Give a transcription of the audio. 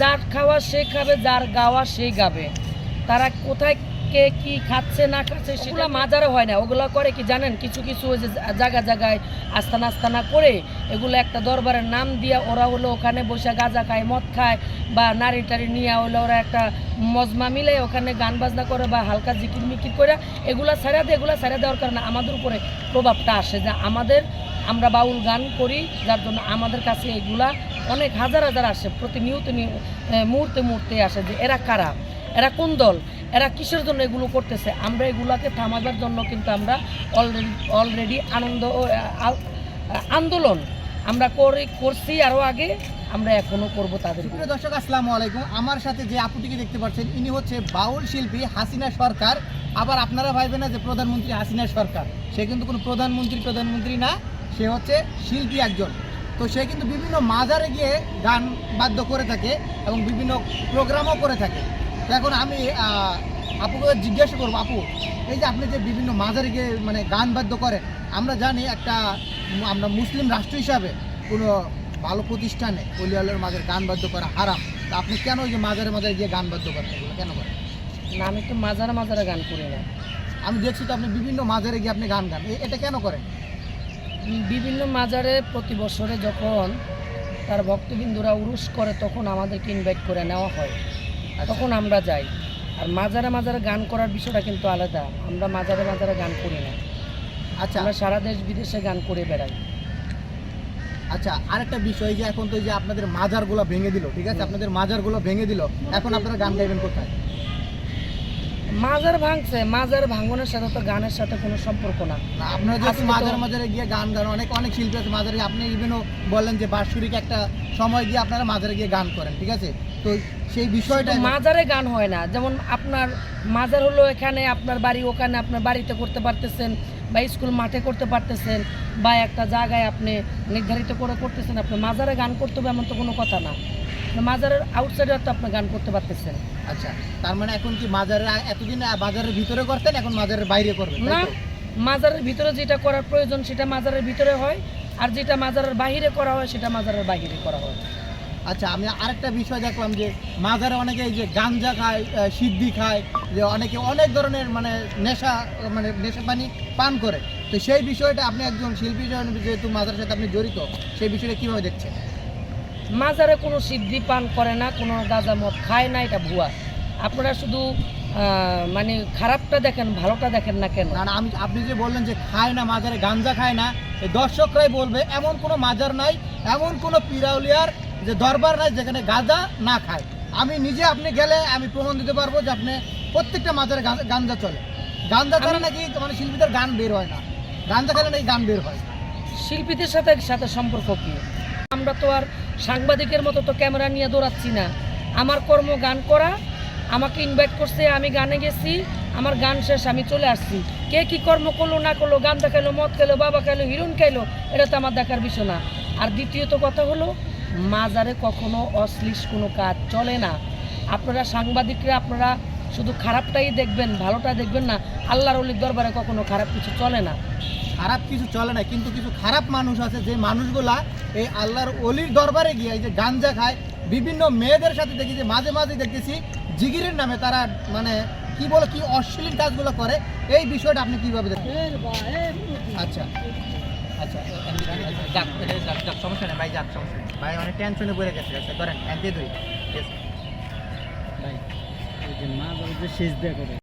যার খাওয়া সে খাবে যার গাওয়া সেই গাবে। তারা কোথায় কে কি খাচ্ছে না খাচ্ছে সেগুলো মাজারে হয় না। ওগুলো করে কি জানেন? কিছু কিছু ওই যে জায়গা জায়গায় আস্তানা আস্তানা করে এগুলো একটা দরবারের নাম দিয়ে ওরা হলো ওখানে বসে গাঁজা খায় মদ খায় বা নারী টাড়ি নিয়ে হলো ওরা একটা মজমা মিলে ওখানে গান বাজনা করে বা হালকা জিকির মিকির করে এগুলা ছাড়া দেয় এগুলা ছাড়া দেওয়ার কারণে আমাদের উপরে প্রভাবটা আসে যে আমাদের আমরা বাউল গান করি যার জন্য আমাদের কাছে এগুলা অনেক হাজার হাজার আসে প্রতিনিয়ত মুহূর্তে মুহূর্তে আসে যে এরা কারা? এরা কোন দল? এরা কিসের জন্য এগুলো করতেছে? আমরা এগুলাকে থামাবার জন্য কিন্তু আমরা অলরেডি অলরেডি আনন্দ আন্দোলন আমরা করে করছি আরও আগে আমরা এখনও করব তাদের। প্রিয় দর্শক আসসালামু আলাইকুম। আমার সাথে যে আপুটিকে দেখতে পাচ্ছেন ইনি হচ্ছে বাউল শিল্পী হাসিনা সরকার। আবার আপনারা ভাইবেন না যে প্রধানমন্ত্রী হাসিনা সরকার। সে কিন্তু কোনো প্রধানমন্ত্রী প্রধানমন্ত্রী না সে হচ্ছে শিল্পী একজন। তো সে কিন্তু বিভিন্ন মাজারে গিয়ে গান বাদ্য করে থাকে এবং বিভিন্ন প্রোগ্রামও করে থাকে। এখন আমি আপুকে জিজ্ঞাসা করব আপু এই যে আপনি যে বিভিন্ন মাজারে গিয়ে মানে গান বাদ্য করেন আমরা জানি একটা আমরা মুসলিম রাষ্ট্র হিসাবে কোনো ভালো প্রতিষ্ঠানে অলিয়ালের মাঝে গান বাদ্য করা হারাম। তা আপনি কেন ওই যে মাজারে মাজারে গিয়ে গান বাদ্য করেন? এগুলো কেন করেন? না আমি তো মাজারে মাজারে গান করি না। আমি দেখছি তো আপনি বিভিন্ন মাজারে গিয়ে আপনি গান গান। এটা কেন করেন? বিভিন্ন মাজারে প্রতি বছরে যখন তার ভক্তবিন্দুরা উরুস করে তখন আমাদেরকে ইনভাইট করে নেওয়া হয়। আচ্ছা। তখন আমরা যাই। আর মাজারে মাজারে গান করার বিষয়টা কিন্তু আলাদা। আমরা মাজারে মাজারে গান করি না। আচ্ছা। আমরা সারা দেশ বিদেশে গান করে বেড়াই। আচ্ছা আরেকটা বিষয় যে এখন তো এই যে আপনাদের মাজারগুলো ভেঙে দিল ঠিক আছে? আপনাদের মাজারগুলো ভেঙে দিল এখন আপনারা গান গাইবেন কোথায়? মাজার ভাঙছে মাজার ভাঙনের সাথে তো গানের সাথে কোনো সম্পর্ক না। আপনারা যেহেতু মাজার মাজারে গিয়ে গান গান অনেক অনেক শিল্পী আছে মাজারে। আপনি ইভেনও বললেন যে বাৎসরিক একটা সময় গিয়ে আপনারা মাজারে গিয়ে গান করেন ঠিক আছে? তো সেই বিষয়টা মাজারে গান হয় না যেমন আপনার মাজার হলো এখানে আপনার বাড়ি ওখানে আপনার বাড়িতে করতে পারতেছেন বা স্কুল মাঠে করতে পারতেছেন বা একটা জায়গায় আপনি নির্ধারিত করে করতেছেন আপনি মাজারে গান করতে হবে এমন তো কোনো কথা না। মাজারের আউটসাইডে তো আপনি গান করতে পারতেছেন। আচ্ছা তার মানে এখন কি মাজারের এতদিন বাজারের ভিতরে করতেন এখন মাজারের বাইরে করবেন না মাজারের ভিতরে যেটা করার প্রয়োজন সেটা মাজারের ভিতরে হয় আর যেটা মাজারের বাহিরে করা হয় সেটা মাজারের বাহিরে করা হয়। আচ্ছা আমি আরেকটা বিষয় দেখলাম যে মাজারে অনেকে এই যে গাঞ্জা খায় সিদ্ধি খায় যে অনেকে অনেক ধরনের মানে নেশা মানে নেশা পানি পান করে। তো সেই বিষয়টা আপনি একজন শিল্পী যেহেতু মাজারের সাথে আপনি জড়িত সেই বিষয়টা কীভাবে দেখছেন? মাজারে কোনো সিদ্ধি পান করে না কোনো গাঁজা মদ খায় না এটা ভুয়া। আপনারা শুধু মানে খারাপটা দেখেন ভালোটা দেখেন না কেন? না আমি আপনি যে বললেন যে খায় না মাজারে গাঞ্জা খায় না এই দর্শকরাই বলবে এমন কোনো মাজার নাই এমন কোনো পিরাউলিয়ার যে দরবার নাই যেখানে গাঁজা না খায়। আমি নিজে আপনি গেলে আমি প্রমাণ দিতে পারব যে আপনি প্রত্যেকটা মাজারে গাঁজা- গাঞ্জা চলে গাঞ্জা ছাড়া নাকি মানে শিল্পীদের গান বের হয় না। গাঞ্জা খেলে নাকি গান বের হয় শিল্পীদের সাথে সাথে সম্পর্ক কি? আমরা তো আর সাংবাদিকের মতো তো ক্যামেরা নিয়ে দৌড়াচ্ছি না। আমার কর্ম গান করা, আমাকে ইনভাইট করছে, আমি গানে গেছি, আমার গান শেষ, আমি চলে আসছি। কে কি কর্ম করল, না করল, গান দেখাইলো, মদ খেলো বাবা খেলো হিরোইন খেলো এটা তো আমার দেখার বিষয় না। আর দ্বিতীয়ত কথা হলো, মাজারে কখনো অশ্লীল কোনো কাজ চলে না। আপনারা সাংবাদিকরা, আপনারা শুধু খারাপটাই দেখবেন ভালোটা দেখবেন না। আল্লাহর অলির দরবারে কখনো খারাপ কিছু চলে না। খারাপ কিছু চলে না কিন্তু কিছু খারাপ মানুষ আছে যে মানুষগুলা এই আল্লাহর অলির দরবারে গিয়ে এই যে গাঞ্জা খায় বিভিন্ন মেয়েদের সাথে দেখি যে মাঝে মাঝে দেখতেছি জিগিরের নামে তারা মানে কি বলে কি অশ্লীল কাজগুলো করে। এই বিষয়টা আপনি কীভাবে দেখেন? আচ্ছা। আচ্ছা সমস্যা নেই ভাই যাক সমস্যা নেই। ভাই অনেক টেনশনে পড়ে গেছে। আচ্ছা ধরেন এক দিয়ে দুই। ভাই যে মা বাবা যে শেষ দেয়া করে।